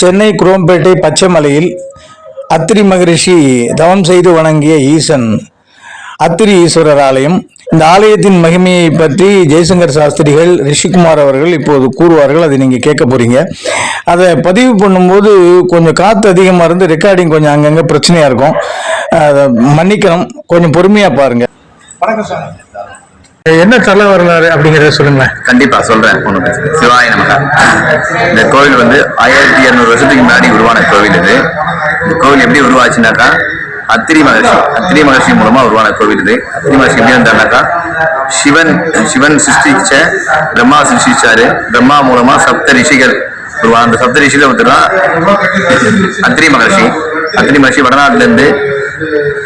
சென்னை குரோம்பேட்டை பச்சைமலையில் அத்திரி மகரிஷி தவம் செய்து வணங்கிய ஈசன். அத்திரி ஈஸ்வரர் ஆலயம் இந்த ஆலயத்தின் மகிமையை பற்றி ஜெய்சங்கர் சாஸ்திரிகள் ரிஷிகுமார் அவர்கள் இப்போது கூறுவார்கள். அதை நீங்கள் கேட்க போறீங்க. அதை பதிவு பண்ணும்போது கொஞ்சம் காற்று அதிகமாக இருந்து ரெக்கார்டிங் கொஞ்சம் அங்கங்கே பிரச்சனையாக இருக்கும். அதை மன்னிக்கணும். கொஞ்சம் பொறுமையாக பாருங்கள் வணக்கம் சார். என்ன தல வரலாறு அப்படிங்கிறத சொல்லுங்களேன். கண்டிப்பா சொல்றேன் ஒண்ணு சிவாய நமக. இந்த கோவில் வந்து ஆயிரத்தி இருநூறு வருஷத்துக்கு முன்னாடி உருவான கோவில் இது. இந்த கோவில் எப்படி உருவாச்சுனாக்கா அத்திரி மகர்ஷி அத்திரி மகர்ஷி மூலமா உருவான கோவில் இது. அத்திரி மகர்ஷி எப்படி வந்தாருனாக்கா சிவன் சிவன் சிருஷ்டிச்ச பிரம்மா சிருஷ்டிச்சாரு. பிரம்மா மூலமா சப்த ரிஷிகள் உருவான அந்த சப்த ரிஷியில ஒருத்தர் தான் அத்திரி மகர்ஷி. அத்திரி மகர்ஷி வடநாட்டுல இருந்து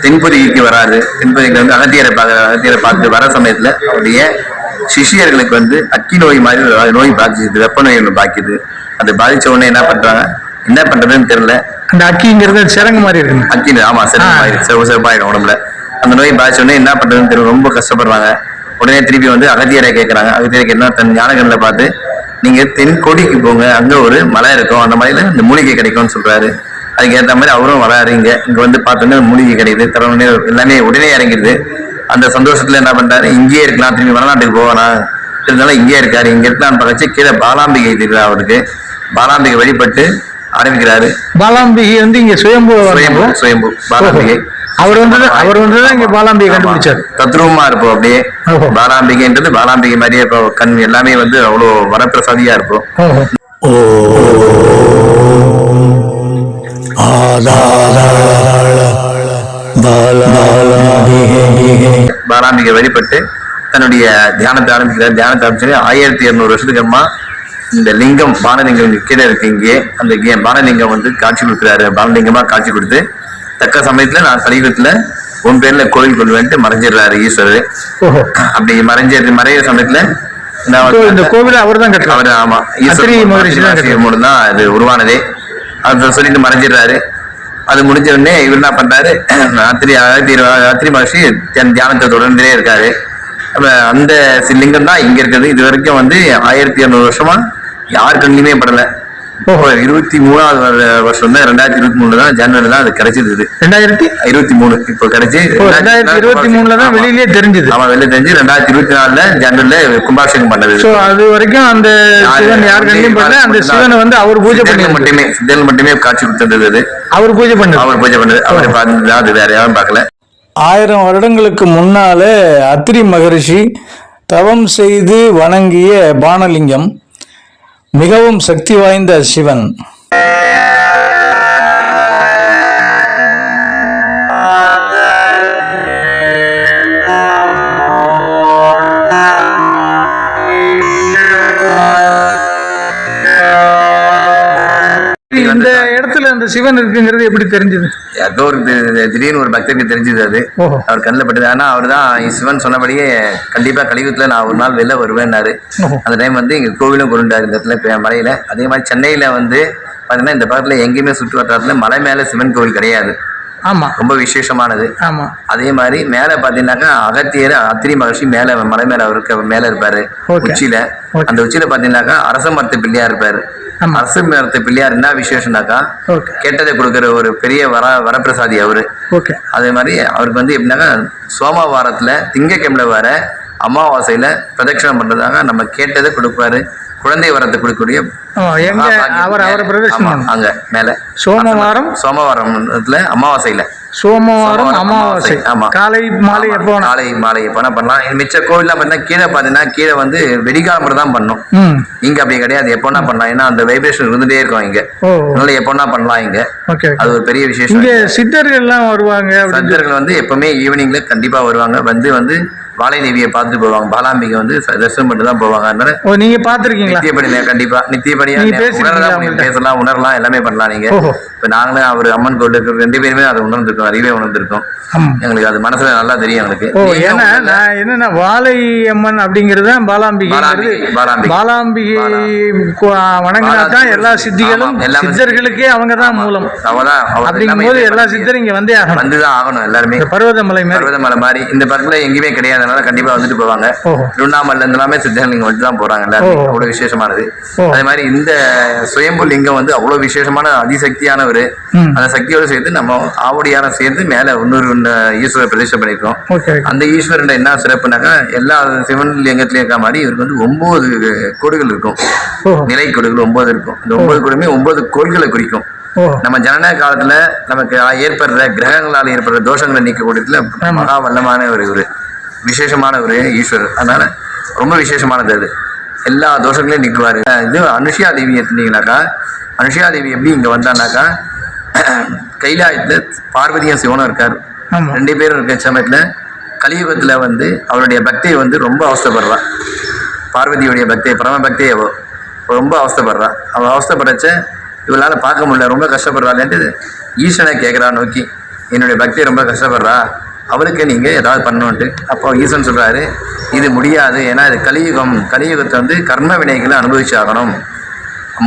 தென்பொதிக்கு வராரு. தென்பொதிக்கு வந்து அகத்தியரை பார்க்க அகத்தியரை பார்த்து வர சமயத்துல அவருடைய சிஷியர்களுக்கு வந்து அக்கி நோய் மாதிரி நோய் பாதிச்சுது வெப்ப நோய் ஒன்று பாக்கிது. அது பாதிச்ச உடனே என்ன பண்றாங்க? என்ன பண்றதுன்னு தெரியல. அந்த அக்கிங்கிறது சிறங்கு மாதிரி இருக்குங்க. அக்கி ஆமா சிறப்பாயிடும் சிறப்பு சிறப்பாயிடும் உடம்புல. அந்த நோய் பாதிச்ச உடனே என்ன பண்றதுன்னு தெரியல. ரொம்ப கஷ்டப்படுறாங்க உடனே திருப்பி வந்து அகத்தியரை கேட்கறாங்க அகத்தியருக்கு என்ன தன் ஞானகனில் பார்த்து நீங்க தென்கோடிக்கு போங்க. அங்க ஒரு மலை இருக்கும். அந்த மலையில இந்த மூலிகை கிடைக்கும்னு சொல்றாரு. அதுக்கு ஏற்ற மாதிரி அவரும் வராரு. இங்க இங்க வந்து பார்த்தோன்னே மூலிகை கிடைக்குது தரவுடனே எல்லாமே உடனே இறங்கிடுது. அந்த சந்தோஷத்துல என்ன பண்றாரு? இங்கேயே இருக்கலாம். திரும்பி வடநாட்டுக்கு போகலாம் இருந்தாலும் இங்கேயே இருக்காரு. இங்க இருக்கலாம்னு பார்த்து கீழே பாலாம்பிகை தெரியுது அவருக்கு. பாலாம்பிகை வழிபட்டு ஆரம்பிக்கிறாரு. பாலாம்பிகை வந்து இங்க சுயம்பு சுயம்பு சுயம்பு பாலாம்பிகை. அவர் வந்து அவர் வந்து தான் இங்க பாலாம்பிகை கண்டுபிடிச்சார். தத்ரூபமா இருப்போம் அப்படியே. பாலாம்பிகைன்றது பாலாம்பிகை மாதிரியே இப்போ கண் எல்லாமே வந்து அவ்வளோ வரப்பிரசாதியா இருக்கும் பாலாம்பிகை வழிபட்டு தன்னுடைய தியானத்தை ஆரம்பிக்கிறார். தியானத்தை ஆரம்பிச்சு ஆயிரத்தி இருநூறு வருஷத்துக்கு அம்மா இந்த லிங்கம் பானலிங்கம் கீழே இருக்கு இங்கே அந்த பானலிங்கம் வந்து காட்சி கொடுக்குறாரு. பானலிங்கமா காட்சி கொடுத்து தக்க சமயத்துல நான் கலியுகத்துல உன் பேர்ல கோயில் கொள்வேன்ட்டு மறைஞ்சிடுறாரு ஈஸ்வரர். அப்படி மறைஞ்ச மறையிற சமயத்துல இந்த கோவிலை அவர் தான் கட்டுறாரு? ஆமா அத்திரி மகரிஷி தான் இது உருவானதே. அதை சொல்லிட்டு மறைஞ்சிடுறாரு. அது முடிஞ்ச உடனே இவர் என்ன பண்றாரு? ராத்திரி அத்திரி ராத்திரி மகர்ஷி தன் தியானத்தை தொடர்ந்துட்டே இருக்காரு. அப்ப அந்த சி- லிங்கம் தான் இங்க இருக்குது இது வரைக்கும் வந்து ஆயிரத்தி இரநூறு வருஷமா யார் கண்ணிலுமே படலை. இருபத்தி மூணாவது வரு- வருஷம் தான் ரெண்டாயிரத்தி இருபத்தி மூணுல தான் ஜனவரி தான் அது கிடைச்சது இது ரெண்டாயிரத்தி? இருபத்தி மூணு இப்போ கிடைச்சு ரெண்டாயிரத்தி இருபத்தி மூணுல தான். வெளியிலேயே தெரிஞ்சது. ஆமா வெளில தெரிஞ்சு ரெண்டாயிரத்தி இருபத்தி நாலுல ஜனவரில கும்பாபிஷேகம் பண்ணது. சோ அது வரைக்கும் அந்த சிவன் யார் கண்ணிலும் பண்ணல அந்த சிவனை வந்து அவர் பூஜை பண்ணி மட்டுமே சித்தர்கள் மட்டுமே காட்சி கொடுத்தது அது. அவர் பூஜை பண்ணது. அவர் பூஜை பண்ணது. அவரை பார்த்து அது வேற யாரும் பார்க்கல. ஆயிரம் வருடங்களுக்கு முன்னாலே அத்திரி மகரிஷி தவம் செய்து வணங்கிய பானலிங்கம். மிகவும் சக்தி வாய்ந்த சிவன். அந்த சிவன் இருக்குங்கிறது எப்படி தெரிஞ்சது? ஏதோ ஒரு திடீர்னு ஒரு பக்தருக்கு தெரிஞ்சது அது. அவர் கண்ணில் பட்டது. ஆனா அவர் தான் சிவன் சொன்னபடியே கண்டிப்பா கலியுகத்துல நான் ஒரு நாள் வெளில வருவேன்னாரு. அந்த டைம் வந்து இங்க கோவிலும் கொண்டுட்டாரு இந்த இடத்துல மலையில. அதே மாதிரி சென்னையில வந்து பாத்தீங்கன்னா இந்த பக்கத்துல எங்கேயுமே சுற்று வட்டாரத்துல மலை மேல சிவன் கோவில் கிடையாது. ஆமா. ரொம்ப விசேஷமானது. ஆமா. அதே மாதிரி மேல பாத்தீங்கன்னாக்கா அகத்தியர் அத்திரி மகர்ஷி மேல மலை மேல அவருக்கு மேல இருப்பாரு. உச்சியில. அந்த உச்சியில பாத்தீங்கன்னாக்கா அரச மரத்து பிள்ளையார் இருப்பாரு. அரச மரத்து பிள்ளையார் என்ன விசேஷம்னாக்கா கேட்டதை கொடுக்கிற ஒரு பெரிய வர வரப்பிரசாதி அவரு. அதே மாதிரி அவருக்கு வந்து எப்படின்னாக்கா சோமவாரத்துல திங்கக்கிழமை வர அமாவாசையில பிரதட்சணம் பண்றதாக நம்ம கேட்டதை கொடுப்பாரு. குழந்தை வரத்தை கொடுக்கக்கூடிய அவர் அவரை. அங்க மேல. சோமவாரம்? அமாவாசையில. சோமவாரம் அமாவாசை. ஆமா. காலை மாலை எப்போ? காலை மாலை எப்போ வேணா பண்ணலாம் மிச்ச கோவில்லாம் பார்த்தீங்கன்னா கீழே பார்த்தீங்கன்னா கீழே வந்து வெடிகாலம் தான் பண்ணும். இங்க அப்படி கிடையாது. எப்போனா பண்ணலாம். ஏன்னா அந்த வைப்ரேஷன் இருந்துட்டே இருக்கும் இங்க. அதனால எப்போனா பண்ணலாம் இங்க. அது ஒரு பெரிய விசேஷம். இங்க சித்தர்கள் எல்லாம் வருவாங்க சந்தர்கள் வந்து எப்பவுமே ஈவினிங்ல கண்டிப்பா வருவாங்க. வந்து வந்து வாழை தேவியை பார்த்துட்டு போவாங்க. பாலாம்பிகை வந்து தரிசனம் பண்ணிட்டு தான் போவாங்க. அதனால நீங்க பாத்திருக்கீங்களா நித்தியப்படி கண்டிப்பா. நித்தியப்படியா உணரலாம்? பேசலாம் உணரலாம் எல்லாமே பண்ணலாம் நீங்க. இப்போ நாங்களும் அவர் அம்மன் கோயில் இருக்கிற ரெண்டு பேருமே அதை உணர்ந்திருக்கோம் அறிவே உணர்ந்திருக்கோம். எங்களுக்கு அது மனசுல நல்லா தெரியும் எங்களுக்கு. ஏன்னா. நான் என்னன்னா வாழை அம்மன் அப்படிங்கிறது தான் பாலாம்பிகை. பாலாம்பிகை, வணங்கினா தான். எல்லா சித்திகளும் சித்தர்களுக்கே அவங்க தான் மூலம். அவதான் அவர் அப்படிங்கும்போது எல்லாமே எல்லா சித்தரும் இங்க வந்தே ஆகணும். வந்துதான் ஆகணும் எல்லாருமே. பர்வதமலை பர்வதமலை மாதிரி. இந்த பக்கத்துல எங்கேயுமே கிடையாதனால கண்டிப்பா வந்துட்டு போவாங்க. திருவண்ணாமலை இருந்து எல்லாமே வந்து தான் போறாங்க எல்லாருமே. அவ்வளவு விசேஷமானது. அதே மாதிரி இந்த சுயம்பு லிங்கம் வந்து அவ்வளவு விசேஷமான அதிசக்தியானவர். அந்த சக்தியோட சேர்த்து நம்ம ஆவடியாரம் சேர்த்து மேல இன்னொரு ஒண்ணு ஈஸ்வரர் பிரதிஷ்டை ஓகே அந்த ஈஸ்வரன் என்ன சிறப்புனாக்கா எல்லா சிவன் லிங்கத்திலயும் இருக்க மாதிரி இவருக்கு வந்து ஒன்பது கோடுகள் இருக்கும். நிலை கோடுகள் ஒன்பது இருக்கும். இந்த ஒன்பது கோடுமே ஒன்பது கோள்களை குறிக்கும். நம்ம ஜனன காலத்துல நமக்கு ஏற்படுற கிரகங்களால் ஏற்படுற தோஷங்களை நீக்கக்கூடியதுல மகா வல்லமான ஒரு ஒரு விசேஷமான ஒரு ஈஸ்வரர் அதனால ரொம்ப விசேஷமானது அது. எல்லா தோஷங்களையும் நீக்குவாரு. அஹ் இது அனுஷியா தேவி எடுத்தீங்கன்னாக்கா அனுஷியா தேவி எப்படி இங்க வந்தானாக்கா கைலாயத்துல பார்வதியும் சிவனும் இருக்கார். ரெண்டு பேரும் இருக்க சமயத்துல கலியுகத்துல வந்து அவருடைய பக்தியை வந்து ரொம்ப அவஸ்தைப்படுறா. பார்வதியுடைய பக்தியை பரம பக்தியை ரொம்ப அவஸ்தைப்படுறா. அவ அவஸ்தைப்படச்ச இவளால பார்க்க முடியல ரொம்ப கஷ்டப்படுறாளேன்ட்டு ஈசனை கேட்குறா நோக்கி. என்னுடைய பக்தி ரொம்ப கஷ்டப்படுறா. அவளுக்கு நீங்கள் ஏதாவது பண்ணணுன்ட்டு அப்போ ஈசன் சொல்கிறாரு இது முடியாது. ஏன்னா இது கலியுகம். கலியுகத்தை வந்து கர்ம வினைகளை அனுபவிச்சாகணும்.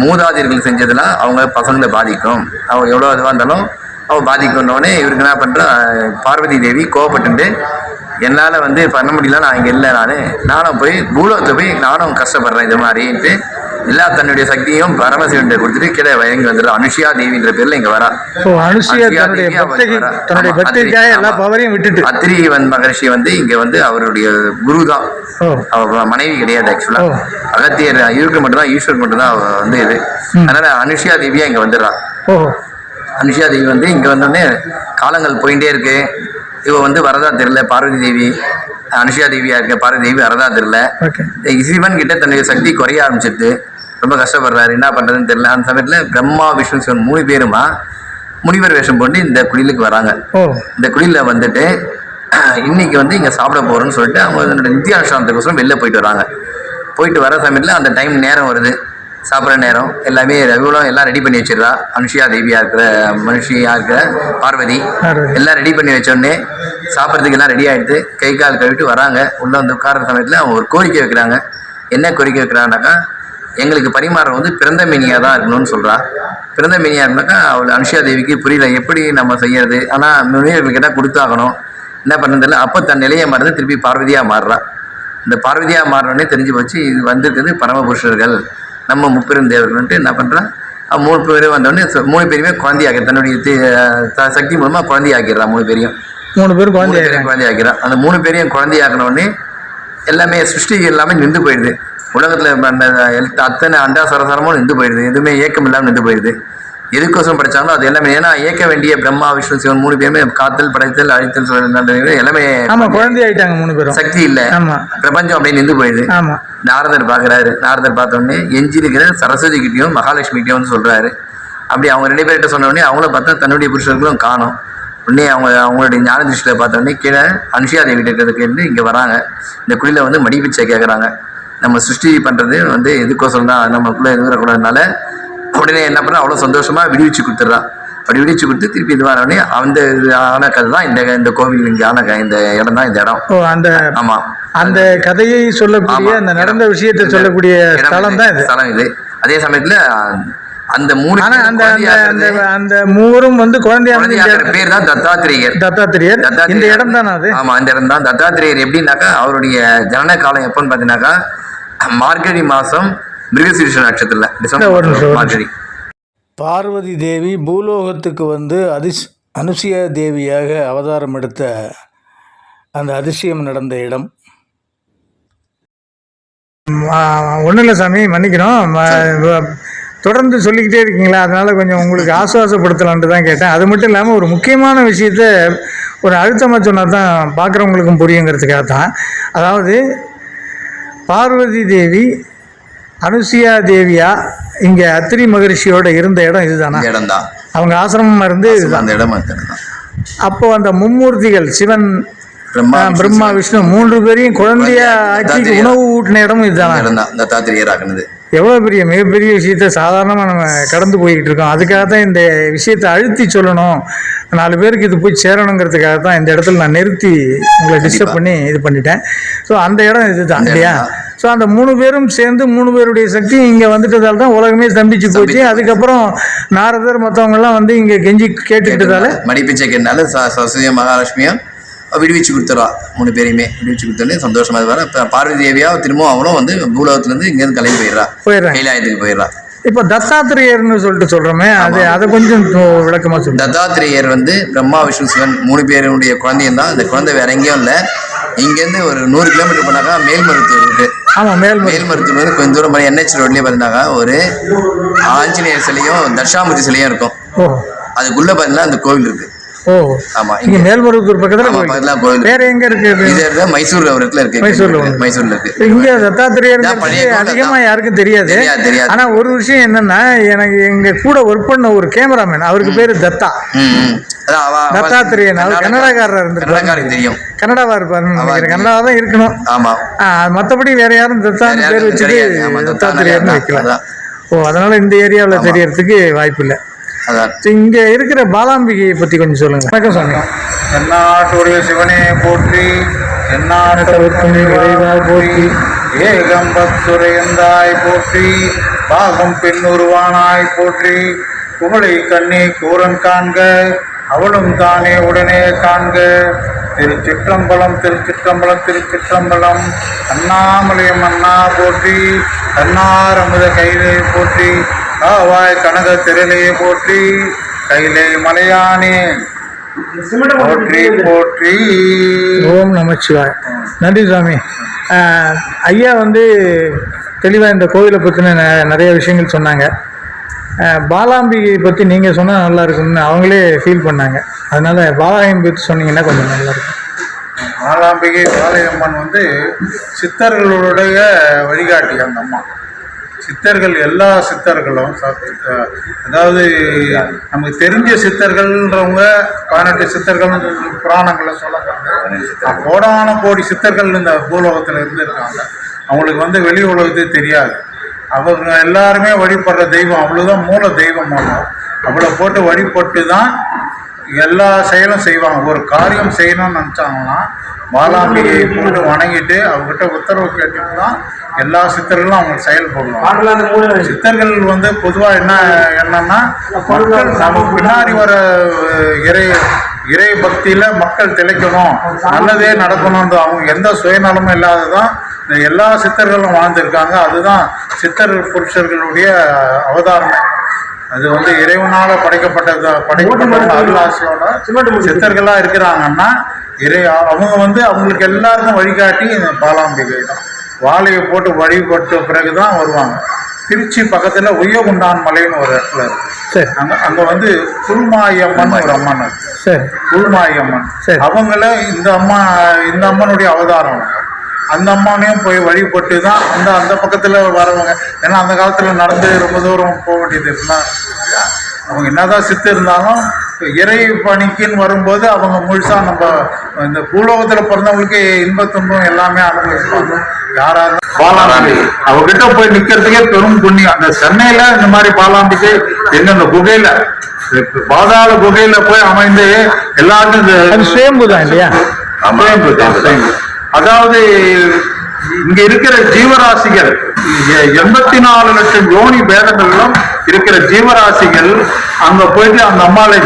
மூதாதியர்கள் செஞ்சதெல்லாம் அவங்க பசங்களை பாதிக்கும். அவள் எவ்வளோ இதுவாக இருந்தாலும் அவள் பாதிக்கணுன்னே இவருக்கு என்ன பண்ணுறா பார்வதி தேவி கோவப்பட்டுட்டு என்னால் வந்து பண்ண முடியல நான் இங்கே இல்லை நான். நானும் போய் பூலோகத்தை போய் நானும் கஷ்டப்படுறேன் இது மாதிரின்ட்டு எல்லா தன்னுடைய சக்தியும் பரமசிவன்கிட்ட கொடுத்துட்டு கீழே வயங்கி வந்துடும் அனுஷியா தேவின்ற பேரில் இங்கே வரா. அத்திரி, மகர்ஷி வந்து இங்கே வந்து அவருடைய குரு தான் மனைவி கிடையாது ஆக்சுவலா. அகத்தியர் இவருக்கு மட்டும்தான் ஈஸ்வர் மட்டும்தான் அவ வந்து இது. அதனால அனுஷியா தேவியா இங்க வந்துடுறா. ஓ. அனுஷியா தேவி வந்து இங்க வந்தோடனே காலங்கள் போயிட்டே இருக்கு. இவ வந்து வரதா தெரியல பார்வதி தேவி. அனுஷியா தேவியா இருக்க பார்வதி தேவி வரதா தெரியல. சிவன் கிட்ட தன்னுடைய சக்தி குறைய ஆரம்பிச்சிருது. ரொம்ப கஷ்டப்படுறாரு. என்ன பண்றதுன்னு தெரியல. அந்த சமயத்துல பிரம்மா விஷ்ணு சிவன் மூணு பேருமா முனிவர் வேஷம் போட்டு இந்த குடிலுக்கு வராங்க. இந்த குடியில் வந்துட்டு இன்னைக்கு வந்து இங்கே சாப்பிட போகிறோம்னு சொல்லிட்டு அவங்க அதனோட நித்தியானுஷ்டானத்துக்கோசரம் வெளில போயிட்டு வராங்க. போயிட்டு வர சமயத்தில் அந்த டைம் நேரம் வருது. சாப்பிட்ற நேரம். எல்லாமே ரகுலம் எல்லாம் ரெடி பண்ணி வச்சிடுறா. அனுஷியா தேவியா இருக்கிற மனுஷியா இருக்கிற பார்வதி. எல்லாம் ரெடி பண்ணி வச்சோடனே சாப்பிட்றதுக்கு எல்லாம் ரெடி ஆகிடுது கை கால் கழுவிட்டு வராங்க. உள்ளே வந்து உட்கார்ற சமயத்தில் அவங்க ஒரு கோரிக்கை வைக்கிறாங்க. என்ன கோரிக்கை வைக்கிறாங்கனாக்கா எங்களுக்கு பரிமாறம் வந்து பிறந்த மீனியாக தான் இருக்கணும்னு சொல்கிறா பிறந்த மீனியாக இருந்தாக்கா அவள் அனுஷியா தேவிக்கு புரியல எப்படி நம்ம செய்யறது? ஆனால் முனிவர்கள் கொடுத்தாகணும். என்ன பண்ணதில்ல அப்போ தன் நிலையை மறந்து திருப்பி பார்வதியாக மாறுறா. இந்த பார்வதியாக மாறினோடனே தெரிஞ்சு போச்சு இது வந்திருக்குது பரமபுருஷர்கள். நம்ம முப்பெரும் தேவர்கள்ன்ட்டு என்ன பண்ணுறா மூணு பேரும் வந்தோடனே மூணு பேருமே குழந்தையாக்க தன்னுடைய சக்தி மூலமாக குழந்தையாக்கிடுறா மூணு பேரையும். மூணு பேர் மூணு குழந்தை பேரையும் குழந்தையாக்கிறா. அந்த மூணு பேரையும் குழந்தையாக்கின உடனே எல்லாமே சிருஷ்டி எல்லாமே நின்று போயிடுது. உலகத்தில் அத்தனை அண்டா சரசரமும் நின்று போயிடுது எதுவுமே ஏக்கம் இல்லாமல் நின்று போயிடுது எதுக்கோசம் படிச்சாலும் அது எல்லாமே. ஏன்னா ஏற்க வேண்டிய பிரம்மா விஷ்ணு சிவன் மூணு பேருமே காத்தல் படைத்தல் அழித்தல் எல்லாமே குழந்தை ஆயிட்டாங்க மூணு பேரும். சக்தி இல்லை. பிரபஞ்சம் அப்படியே நின்று போயிடுது நாரதர் பார்க்குறாரு நாரதர் பார்த்த உடனே எஞ்சி இருக்கிற சரஸ்வதி கிட்டயும் மகாலட்சுமி கிட்டயும் சொல்றாரு. அப்படி அவங்க ரெண்டு பேர்கிட்ட சொன்ன உடனே அவங்கள பார்த்தா தன்னுடைய புருஷர்களும் காணும். உடனே அவங்க அவங்களுடைய ஞான திருஷ்டியில் பார்த்த உடனே கீழே அனுஷியா தேவி இருக்கிறது கேட்டு இங்கே வராங்க. இந்த குழியில் வந்து மடி பிச்சை கேட்குறாங்க நம்ம சிருஷ்டி பண்ணுறது வந்து எதுக்கோசரம் தான் நமக்குள்ளே இருக்கிறதுனால உடனே என்ன பண்ணா அவ்வளோ சந்தோஷமா விடுவிச்சு கொடுத்துட்றா. அப்படி விடுவிச்சு கொடுத்து திருப்பி இது உடனே அந்த இது ஆன கதை தான் இந்த இந்த கோவில் இங்கே ஆன இந்த இடம் தான் இந்த இடம். ஓ அந்த ஆமாம் அந்த கதையை சொல்லக்கூடிய. அந்த நடந்த விஷயத்தை சொல்லக்கூடிய ஸ்தலம் தான் இது. ஸ்தலம் இது. அதே சமயத்துல அந்த மூணு அந்த அந்த அந்த அந்த மூவரும் வந்து குழந்தையா வந்து இந்த குழந்தையாக்குற பேர் தான் தத்தாத்திரேயர். தத்தாத்திரியர். இந்த இடம் தானே அது? ஆமா இந்த இடம் தான். தத்தாத்திரேயர் எப்படின்னாக்கா அவருடைய ஜனன காலம் எப்போன்னு பார்த்தீங்கன்னாக்கா மார்கழி மாசம் மிருகசீரிஷ நட்சத்திரத்துல டிசம்பர் மார்கழி. பார்வதி தேவி பூலோகத்துக்கு வந்து அதிஸ் அனுசியா தேவியாக அவதாரம் எடுத்த அந்த அதிசயம் நடந்த இடம். ஒன்றும் இல்லை சாமி மன்னிக்கணும். ம- தொடர்ந்து சொல்லிக்கிட்டே இருக்கீங்களா? அதனால கொஞ்சம் உங்களுக்கு ஆசுவாசப்படுத்தலான்ட்டு தான் கேட்டேன். அது மட்டும் இல்லாமல் ஒரு முக்கியமான விஷயத்த ஒரு அழுத்தமாக சொன்னால் தான் பார்க்குறவங்களுக்கும் புரியுங்கிறதுக்காக தான் அதாவது பார்வதி தேவி அனுசியா தேவியா இங்கே அத்திரி மகரிஷியோட இருந்த இடம் இதுதானா? இந்த இடம் தான் அவங்க ஆசிரமமாக இருந்து அந்த இடம் அப்போ அந்த மும்மூர்த்திகள் சிவன் பிரம்மா பிரம்மா விஷ்ணு மூன்று பேரையும் குழந்தையா தத்தாத்திரேயர். உணவு ஊட்டின இடமும் இந்த இதுதானா இடம் தான் தத்தாத்திரேயர் ஆக்குனது. எவ்வளோ பெரிய மிகப்பெரிய விஷயத்த சாதாரணமாக நம்ம கடந்து போய்கிட்டு இருக்கோம். அதுக்காக தான் இந்த விஷயத்தை அழுத்தி சொல்லணும். நாலு பேருக்கு இது போய் சேரணுங்கிறதுக்காக தான் இந்த இடத்துல நான் நிறுத்தி உங்களை டிஸ்டர்ப் பண்ணி இது பண்ணிட்டேன். ஸோ அந்த இடம் இதுதான் இல்லையா? ஸோ அந்த மூணு பேரும் சேர்ந்து மூணு பேருடைய சக்தி இங்கே வந்துட்டதால தான் உலகமே ஸ்தம்பிச்சு போச்சு. அதுக்கப்புறம் நாரதர் மற்றவங்கெல்லாம் வந்து இங்கே கெஞ்சி கேட்டுக்கிட்டதால மடிப்பிச்சை கேட்டனால சரஸ்வதியும் மகாலட்சுமியும் விடுவிச்சு கொடுத்துருவா மூணு பேரையுமே விடுவிச்சு கொடுத்தோன்னே சந்தோஷமா இருப்பாரு. இப்போ பார்வதி தேவியா திரும்பவும் அவளும் வந்து பூலோகத்துலேருந்து இங்கேருந்து கிளம்பி போயிடுறா. போயிடுறாங்க. கைலாயத்துக்கு போயிடுறா. இப்போ தத்தாத்திரேயர்னு சொல்லிட்டு சொல்கிறோமே அது அதை கொஞ்சம் விளக்கமாக சொல்லுங்க. தத்தாத்திரேயர் வந்து பிரம்மா விஷ்ணு சிவன் மூணு பேருடைய குழந்தையும் தான். இந்த குழந்தை வேற எங்கேயும் இல்லை. இங்கேருந்து ஒரு நூறு கிலோமீட்டர் போனாக்கா மேல்மருத்தூர் இருக்கு ஆமாம் மேல் மேல்மருத்தூர் வந்து கொஞ்சம் தூரம் போய் என்ஹெச் ரோட்லேயே பார்த்தீங்கன்னாக்கா ஒரு ஆஞ்சநேயர் சிலையும் தட்சாமூர்த்தி சிலையும் இருக்கும். அதுக்குள்ள பார்த்தீங்கன்னா அந்த கோவில் இருக்கு. ஓ ஆமா இங்கே மேல்மருவத்தூர் பக்கத்தில் கோயில் வேற எங்க இருக்குது இது ஒரு இடத்துல இருக்கு. மைசூர்ல. மைசூர்ல இருக்கு. இங்க தத்தாத்திரேயர் அதிகமா. யாருக்கும் தெரியாது. ஆனா ஒரு விஷயம் என்னன்னா எனக்கு எங்க கூட ஒர்க் பண்ண ஒரு கேமராமேன் அவருக்கு பேரு தத்தா. தத்தாத்திரேயன் அவர் கன்னடக்காரர் தெரியும். கன்னடாவா இருப்பாருன்னு நினைக்கிறேன். கன்னடாவா தான் இருக்கணும். ஆமா. மத்தபடி வேற யாரும் தத்தான்னு பேர் வச்சுட்டு தத்தாத்திரேயர்னு அதான். வைக்கல. அதான். ஓ அதனால இந்த ஏரியாவுல தெரியறதுக்கு வாய்ப்பு இல்லை அதான். இங்க இருக்கிற பாலாம்பிகையை பத்தி கொஞ்சம் சொல்லுங்க. வணக்கம் சாமி. எந்நாட்டுடைய சிவனே போற்றி எந்நாட்டவர்க்கும் இறைவா போற்றி ஏகம்பத்துரையந்தாய் போற்றி பாகம் பெண் உருவானாய் போற்றி. குமளை கண்ணி கூரன் காண்க அவளும் தானே உடனே காண்க. திருச்சிற்றம்பலம் திருச்சிற்றம்பலம் திருச்சிற்றம்பலம் அண்ணாமலையம் அண்ணா போற்றி அன்னாரமுத கையிலே போற்றி. காவாய் கனக திரளையே போற்றி கையிலே மலையானே போற்றி போற்றி. ஓம் நமச்சிவாய் நன்றி சுவாமி ஐயா வந்து தெளிவாக இந்த கோவிலை பற்றின நிறைய விஷயங்கள் சொன்னாங்க. பாலாம்பிகை பற்றி நீங்கள் சொன்னால் நல்லா இருக்கும்னு அவங்களே ஃபீல் பண்ணாங்க. அதனால பாலாயம் பற்றி சொன்னீங்கன்னா கொஞ்சம் நல்லா இருக்கும். மாலாம்பிகை பாளையம்மன் வந்து சித்தர்களுடைய வழிகாட்டி அந்த அம்மா. சித்தர்கள் எல்லா சித்தர்களும் அதாவது நமக்கு தெரிஞ்ச சித்தர்கள்ன்றவங்க பதினெட்டு சித்தர்கள் புராணங்களை சொல்ல கோடான கோடி சித்தர்கள் இந்த பூலோகத்தில் இருந்திருக்காங்க. அவங்களுக்கு வந்து வெளி உலகத்து தெரியாது. அவங்க எல்லாருமே வழிபடுற தெய்வம் அவ்வளோதான் மூல தெய்வம் அவங்க. அவ்வளோ போட்டு வழிபட்டு தான் எல்லா செயலும் செய்வாங்க. ஒரு காரியம் செய்யணும்னு நினச்சாங்கன்னா மாலாம்பிகையை போட்டு வணங்கிட்டு அவங்ககிட்ட உத்தரவு கேட்டுட்டு தான் எல்லா சித்தர்களும் அவங்க செயல்படுவாங்க சித்தர்கள் வந்து பொதுவாக என்ன என்னன்னா மக்கள் நமக்கு பின்னாடி வர இறை இறை பக்தியில் மக்கள் திளைக்கணும். நல்லதே நடக்கணும்ன்ற அவங்க எந்த சுயநலமும் இல்லாததான் தான் எல்லா சித்தர்களும் வாழ்ந்திருக்காங்க. அதுதான் சித்தர் புருஷர்களுடைய அவதாரணம் அது வந்து இறைவனால படைக்கப்பட்டது படைக்கப்பட்ட அருளாசியோட சித்தர்களா இருக்கிறாங்கன்னா இறை அவங்க வந்து அவங்களுக்கு எல்லாருக்கும் வழிகாட்டி இந்த பாலாம்பிகை தான் வாழையை போட்டு வழிபட்ட பிறகுதான் வருவாங்க. திருச்சி பக்கத்துல உய்யகுண்டான் மலைன்னு ஒரு இடத்துல இருக்கு. சரி. அங்க அங்க வந்து குருமாயம்மன் ஒரு அம்மன் இருக்கு. சரி. குருமாயம்மன் சரி. அவங்கள இந்த அம்மா இந்த அம்மனுடைய அவதாரம். அந்த அம்மானையும் போய் வழிபட்டு தான் அந்த அந்த பக்கத்துல வரவங்க. ஏன்னா அந்த காலத்துல நடந்து ரொம்ப தூரம் போக வேண்டியது இருந்தா அவங்க என்னதான் சித்து இருந்தாலும் இறை பணிக்குன்னு வரும்போது அவங்க முழுசா நம்ம இந்த பூலோகத்துல பிறந்தவங்களுக்கு இன்ப துன்பம் எல்லாமே அனுபவிப்பாங்க. யாரா இருந்தாலும் பாலாம்பிகை அவகிட்ட போய் நிக்கிறதுக்கே பெரும் புண்ணியம். அந்த சென்னையில இந்த மாதிரி பாலாம்பிகை எங்க குகையில பாதாள குகையில போய் அமைந்து எல்லாருக்கும் சுயம்பு தான் இல்லையா? சுயம்பு தான், சுயம்பு. அதாவது இங்க இருக்கிற ஜீவராசிகள் எண்பத்தி நாலு லட்சம் யோனி பேதங்களிலும் இருக்கிற ஜீவராசிகள் அங்க போயிட்டு அந்த அம்மாவை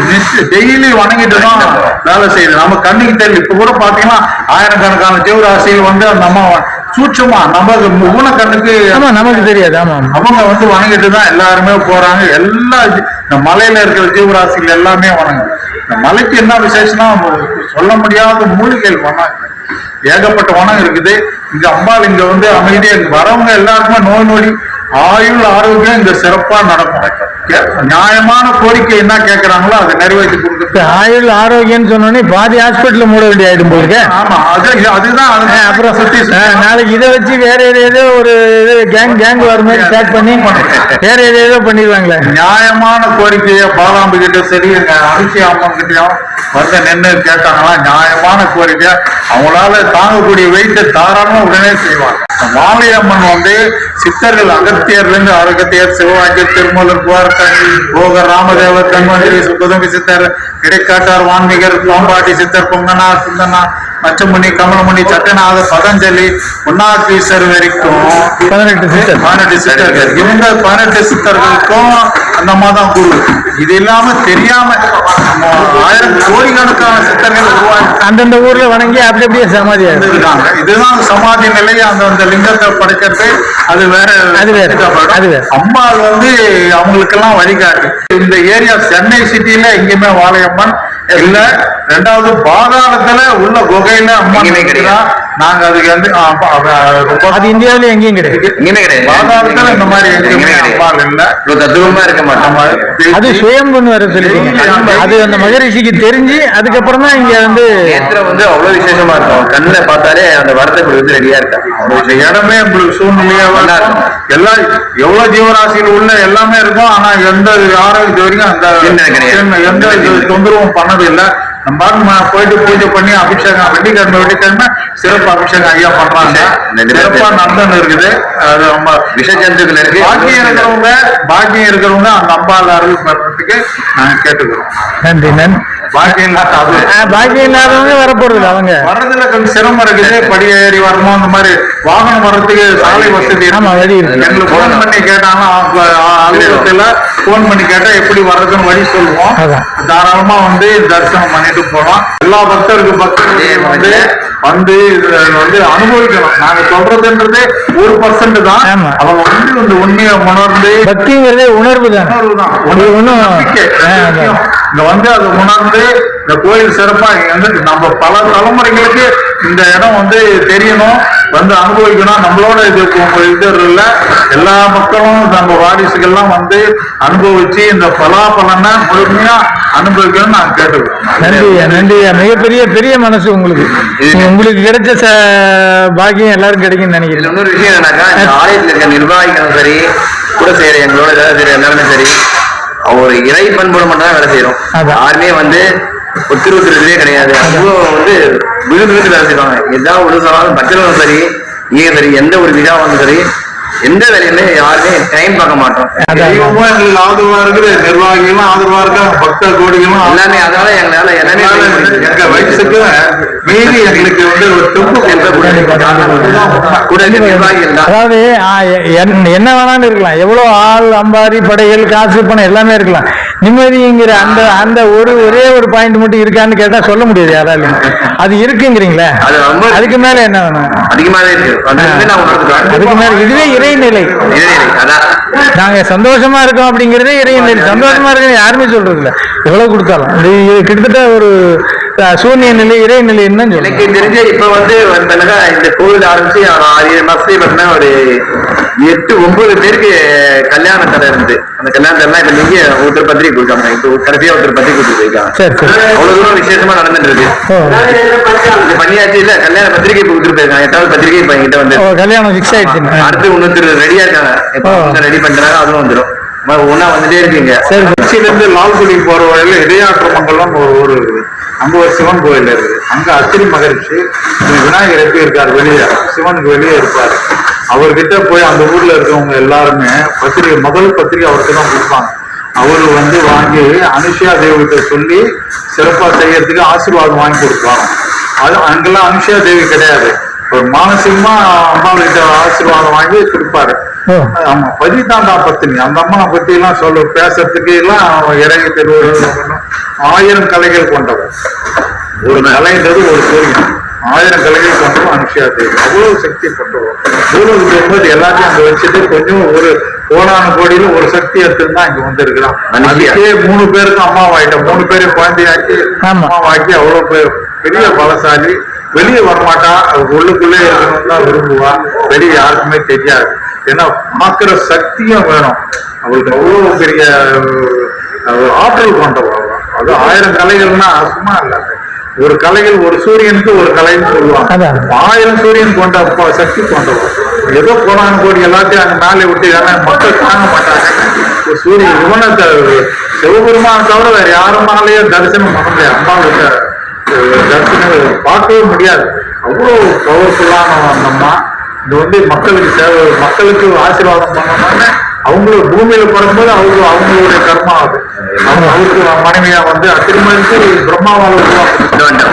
டெய்லி வணங்கிட்டு தான் வேலை செய்யுது. நம்ம கண்ணுக்கு தெரியல இப்ப கூட பாத்தீங்கன்னா ஆயிரக்கணக்கான ஜீவராசிகள் வந்து அந்த அம்மா சூட்சமா நம்ம ஊன கண்ணுக்கு ஆமா நமக்கு தெரியாது. ஆமா அவங்க வந்து வணங்கிட்டு தான் எல்லாருமே போறாங்க. எல்லா இந்த மலையில இருக்கிற ஜீவராசிகள் எல்லாமே வணங்குது. இந்த மலைக்கு என்ன விசேஷம்னா சொல்ல முடியாத மூலிகைகள் வணங்க ஏகப்பட்ட வனம் இருக்குது. இங்க அம்பாள் இங்க வந்து அமைதியா வரவங்க எல்லாருக்குமே நோய் நொடி ஆயுள் ஆரோக்கியம் இங்க சிறப்பா நடக்கும். நியாயமான கோரிக்கை என்ன கேட்கறாங்களோ அதை நிறைவேற்றி கொடுக்குறது ஆயுள் ஆரோக்கியம்னு சொன்னோடனே பாதி ஹாஸ்பிட்டல் மூட வேண்டிய ஆயிடும் போலுக்கு ஆமா அது அதுதான் அப்புறம் சுத்தி நாளைக்கு இதை வச்சு வேற ஏதோ ஒரு கேங் கேங் வர மாதிரி ஸ்டார்ட் பண்ணி வேற ஏதோ பண்ணிடுவாங்களே. நியாயமான கோரிக்கையை பாலாம்பு கிட்ட சரி எங்க அரிசி அம்மன் கிட்டயும் வந்து நின்று கேட்டாங்களா? நியாயமான கோரிக்கை அவங்களால தாங்கக்கூடிய வெயிட்டை தாராளமா சொன்னாலும் உடனே செய்வாங்க. வாழையம்மன் வந்து சித்தர்கள் அகத்தியர்ல இருந்து அகத்தியர் சிவவாக்கியர் திருமூலர் குவார்த்தன் போக ராமதேவர் தன்வந்திரி சுகதம்பி சித்தர் இடைக்காட்டார் வான்மிகர் பாம்பாட்டி சித்தர் பொங்கனார் சுந்தனார் மச்சமுனி கமலமுனி சட்டநாத பதஞ்சலி உண்ணாத்தீஸ்வர் வரைக்கும். பதினெட்டு சித்தர் பதினெட்டு சித்தர்கள். இவங்க பதினெட்டு சித்தர்களுக்கும் அந்த தான் குரு. இது இல்லாம தெரியாம ஆயிரம் கோடிக்கணக்கான சித்தர்கள் உருவாக்கி அந்தந்த ஊர்ல வணங்கி அப்படி அப்படியே சமாதி இருக்காங்க இதுதான் சமாதி நிலை அந்த அந்த லிங்கத்தை படைக்கிறது. அது வேற அது வேற, அது வேற. அம்பாள் வந்து அவங்களுக்கெல்லாம் வழிகாட்டு. இந்த ஏரியா சென்னை சிட்டில எங்கேயுமே வாழையம்மன் இல்ல ரெண்டாவது பாதாளத்துல உள்ள குகையில அம்மா கிடையாது. நாங்க அதுக்கு வந்து அது இந்தியாவில எங்கேயும் கிடையாது. எங்கேயுமே கிடையாது. இந்த மாதிரி எங்கேயுமே கிடையாது. தத்துவமா இருக்க மாட்டோம். அது சுயம்புன்னு வர சொல்லிருக்கீங்க அது அந்த மகரிஷிக்கு தெரிஞ்சு அதுக்கப்புறம் தான் இங்க வந்து நேத்திரம் வந்து அவ்வளவு விசேஷமா இருக்கும் கண்ணுல பார்த்தாலே அந்த வரத்தை கொடுத்து ரெடியா இருக்கா? இந்த இடமே உங்களுக்கு சூழ்நிலையாவா நல்லா இருக்கும். எல்லாம் எவ்வளவு ஜீவராசிகள் உள்ள எல்லாமே இருக்கும். ஆனா எந்த யாரும் இது வரைக்கும் அந்த எந்த தொந்தரவும் பண்ணது இல்ல. நம்ம போயிட்டு பூஜை பண்ணி அபிஷேகம் வெள்ளிக்கிழமை வெள்ளிக்கிழமை சிறப்பு அபிஷேகம் ஐயா பண்றாங்க. இந்த சிறப்பா நடந்துன்னு இருக்குது. அது நம்ம விஷ ஜந்துக்கள் இருக்கு. பாக்கியம் இருக்கிறவங்க பாக்கியம் இருக்கிறவங்க அந்த அம்பாள் அருள் பெறறதுக்கு நாங்க கேட்டுக்கிறோம். நன்றி நன்றி. இல்லாதவங்க. வரப்போறது அவங்க. வர்றதுல கொஞ்சம் சிரமம் இருக்குது படி ஏறி வரணும் அந்த மாதிரி வாகனம் வர்றதுக்கு சாலை வசதி ஆமா, வழி இருக்கு. எங்களுக்கு போன் பண்ணி கேட்டாங்கன்னா அலுவலகத்துல போன் பண்ணி கேட்டா எப்படி வர்றதுன்னு வழி சொல்லுவோம். தாராளமா வந்து தரிசனம் பண்ணிட்டு போலாம். எல்லா பக்தருக்கு பக்தர்கள் வந்து வந்து வந்து அனுபவிக்கணும். நாங்க சொல்றதுன்றது ஒரு பர்சன்ட் தான். அவங்க வந்து இந்த உண்மையை உணர்ந்து பக்திங்கிறதே உணர்வு தானே? நம்பிக்கை. ஆ, அதான். இங்க வந்து அதை உணர்ந்து இந்த கோயில் சிறப்பா வந்து நம்ம பல தலைமுறைகளுக்கு இந்த இடம் வந்து தெரியணும் வந்து அனுபவிக்கணும். நம்மளோட இது இது இல்ல. எல்லா மக்களும் நம்ம வாரிசுகள்லாம் வந்து அனுபவிச்சு இந்த பலாபலனை முழுமையா அனுபவிக்கணும்னு நான் கேட்டுக்கிறோம் நன்றி நன்றி. மிகப்பெரிய பெரிய மனசு உங்களுக்கு. உங்களுக்கு கிடைச்ச பாக்கியம் எல்லாரும் கிடைக்கும்னு நினைக்கிறேன். இன்னொரு விஷயம் என்னன்னாக்கா இந்த ஆலயத்துல இருக்க நிர்வாகிகளும் சரி கூட செய்யற எங்களோட செய்யற எல்லாருமே சரி ஒரு இறை பண்போட மட்டும் தான் வேலை செய்யறோம். யாருமே வந்து ஒத்துருவத்துறதே கிடையாது. அதுவும் வந்து விழுந்து விழுந்து வேலை செய்வாங்க. எதாவது ஒரு சொன்னாலும் பட்ஜெட்டும் சரி ஏன் சரி எந்த ஒரு விழா வந்து சரி எந்த வேலையுமே யாருமே டைம் பார்க்க மாட்டோம். எங்களுக்கு ஆதரவா இருக்குது நிர்வாகிகளும் ஆதரவா இருக்காங்க பக்த கோடிகளும் எல்லாமே அதனால எங்களால எல்லாமே. எங்க வயசுக்கு மீறி எங்களுக்கு வந்து ஒரு தெம்பு எந்த கூட நிர்வாகிகள் அதாவது என்ன வேணாலும் இருக்கலாம். எவ்வளவு ஆள் அம்பாரி படைகள் காசு பணம் எல்லாமே இருக்கலாம். நிம்மதிங்கிற அந்த அந்த ஒரு ஒரே ஒரு பாயிண்ட் மட்டும் இருக்கான்னு கேட்டா சொல்ல முடியாது யாராலையும். அது இருக்குங்கிறீங்களே? அது ரொம்ப அதுக்கு மேல என்ன வேணும்? அதிகமாவே இருக்கு. அது வந்து நான் உணர்ந்துக்கிறேன். அதுக்கு மேல இதுவே இறைநிலை இறைநிலை, நாங்க சந்தோஷமா இருக்கோம் அப்படிங்கறதே இறைநிலை சந்தோஷமா இருக்கோம் யாருமே சொல்றது இல்ல எவ்வளவு கொடுத்தாலும். கிட்டத்தட்ட ஒரு சூன்ய நிலை இறைநிலைன்னு தான் எனக்கு தெரிஞ்சு இப்ப வந்து வந்தனக்கா இந்த கோவில் ஆரம்பிச்சு ஒரு ஆறு ஏழு பார்த்தீங்கன்னா ஒரு எட்டு ஒன்பது பேருக்கு கல்யாண தடை இருந்து அந்த கல்யாண தடை இப்ப நீங்க ஒருத்தர் பத்திரிக்கை கொடுக்காம இப்ப கடைசியா ஒருத்தர் பத்திரிக்கை கொடுத்து போயிருக்காங்க அவ்வளவு தூரம் விசேஷமா நடந்துட்டு இருக்கு பண்ணியாச்சு இல்ல கல்யாண பத்திரிக்கை இப்ப கொடுத்துட்டு போயிருக்காங்க. எட்டாவது பத்திரிக்கை இப்ப என்கிட்ட வந்து. கல்யாணம் ஃபிக்ஸ் ஆயிடுச்சு. அடுத்து இன்னொருத்தர் ரெடியா இருக்காங்க. இப்ப. ரெடி பண்றாங்க அதுவும் வந்துடும் ஒன்னா வந்துட்டே இருக்கீங்க. சரி திருச்சியில இருந்து லால்குடி போற வழியில இடையாற்றமங்கலம் ஒரு ஊர் இருக்குது அங்கே ஒரு சிவன் கோயில் இருக்குது அங்கே அத்திரி மகரிஷி விநாயகர் எப்படி இருக்கார் வெளியே சிவனுக்கு வெளியே இருப்பார். அவர்கிட்ட போய் அந்த ஊரில் இருக்கவங்க எல்லாருமே பத்திரிகை முதல் பத்திரிகை அவருக்கு தான் கொடுப்பாங்க. அவர் வந்து வாங்கி அனுஷியா தேவிகிட்ட சொல்லி சிறப்பாக செய்யறதுக்கு ஆசீர்வாதம் வாங்கி கொடுப்பாங்க. அது அங்கெல்லாம் அனுஷியா தேவி கிடையாது. ஒரு மானசிகமாக அம்மாவுக்கிட்ட ஆசீர்வாதம் வாங்கி கொடுப்பாரு. ஆமா பதிதாண்டா பத்தினி அந்த அம்மனை பத்தி எல்லாம் சொல்ல பேசுறதுக்கு எல்லாம் இறங்கி திருவள்ளுவர் ஆயிரம் கலைகள் கொண்டவர் ஒரு கலைன்றது ஒரு சூரியன் ஆயிரம் கலைகள் கொண்டவன் அனுஷியா தேவி அவ்வளவு சக்தி கொண்டவர் பூலோகத்துக்கு வரும்போது எல்லாத்தையும் அங்க வச்சுட்டு கொஞ்சம் ஒரு கோடான கோடியில ஒரு சக்தி எடுத்துட்டு தான் இங்க வந்திருக்கிறான். அதுக்கே மூணு பேருக்கும் அம்மாவாயிட்ட மூணு பேரும் குழந்தையாக்கி. அம்மாவாக்கி அவ்வளவு பெ- பெரிய பலசாலி. வெளியே வரமாட்டா. உள்ளுக்குள்ளே இருக்கணும்னு தான் விரும்புவா. வெளியே யாருக்குமே தெரியாது. ஏன்னா பார்க்கிற சக்தியும் வேணும். அவளுக்கு அவ்வளவு பெரிய ஆற்றல் கொண்டவள். அது ஆயிரம் கலைகள்னா சும்மா இல்ல. ஒரு கலைகள் ஒரு சூரியனுக்கு ஒரு கலைன்னு சொல்லுவாங்க. ஆயிரம் சூரியன் கொண்ட சக்தி கொண்டவள் ஏதோ போனாங்க கோடி எல்லாத்தையும் அங்க மேலே விட்டு ஏன்னா மக்கள் தாங்க மாட்டாங்க. ஒரு சூரியன் இவனை சிவபெருமான் தவிர வேற யாருனாலேயே தரிசனம் பண்ண முடியாது. அம்மாவுக்கு அஹ், தரிசனம் பார்க்கவே முடியாது. அவ்வளோ பவர்ஃபுல்லான அந்த அம்மா இது வந்து மக்களுக்கு சேவை மக்களுக்கு ஆசீர்வாதம் பண்ணணும்னு அவங்களும் பூமியில பிறக்கும்போது அவங்க அவங்களுடைய கர்மா அது. அவங்க அவருக்கு மனைவியா வந்து திருமணிக்கு பிரம்மாவால உருவாக்கு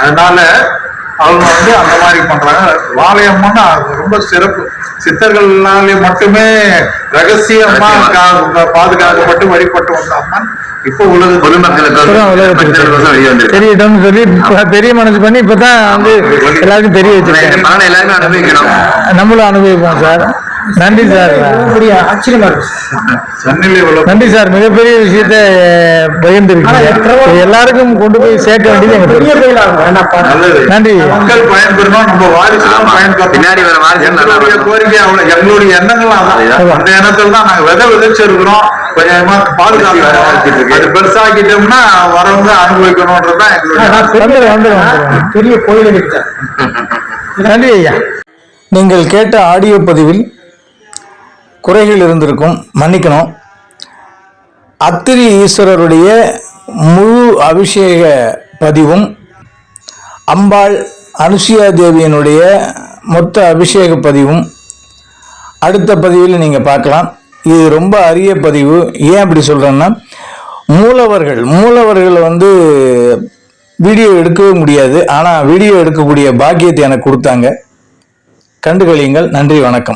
அதனால அவங்க வந்து அந்த மாதிரி பண்றாங்க. வாழையம்மன் அது ரொம்ப சிறப்பு. சித்தர்களாலே மட்டுமே ரகசியமா பாதுகாக்கப்பட்டு வழிபட்டு வந்த அம்மன். இப்போ உலக சொல்லி பெரிய மனசு பண்ணி இப்பதான் வந்து எல்லாருக்கும் தெரிய வச்சிருக்கேன் நம்மளும் அனுபவிப்போம் சார். நன்றி சார். நன்றி. சார். மிகப்பெரிய விஷயத்தை பகிர்ந்துருக்கீங்க. எல்லாருக்கும் கொண்டு போய் சேர்க்க வேண்டியது எங்க பெரிய நல்லது. நன்றி. மக்கள் பயன்பெறணும். நம்ம வாரிசுலாம். பயன்பெறணும். பின்னாடி வர. கோரிக்கை அவ்வளவு. எங்களுடைய எண்ணங்கள். அந்த எண்ணத்துல தான் நாங்க விதை விதைச்சிருக்கிறோம் கொஞ்சமா பாதுகாக்கிறோம் அது பெருசாக்கிட்டோம்னா வரவங்க அனுபவிக்கணும்ன்றதுதான் எங்களுடைய பெரிய கோயில் நன்றி ஐயா. நீங்கள் கேட்ட ஆடியோ பதிவில் குறைகள் இருந்திருக்கும். மன்னிக்கணும். அத்திரி ஈஸ்வரருடைய முழு அபிஷேக பதிவும் அம்பாள் அனுசுயா தேவியினுடைய மொத்த அபிஷேக பதிவும். அடுத்த பதிவில் நீங்கள் பார்க்கலாம். இது ரொம்ப அரிய பதிவு. ஏன் அப்படி சொல்கிறேன்னா மூலவர்கள் மூலவர்கள் வந்து வீடியோ எடுக்கவே முடியாது. ஆனால் வீடியோ எடுக்கக்கூடிய பாக்கியத்தை எனக்கு கொடுத்தாங்க. கண்டுகளியுங்கள். நன்றி வணக்கம்.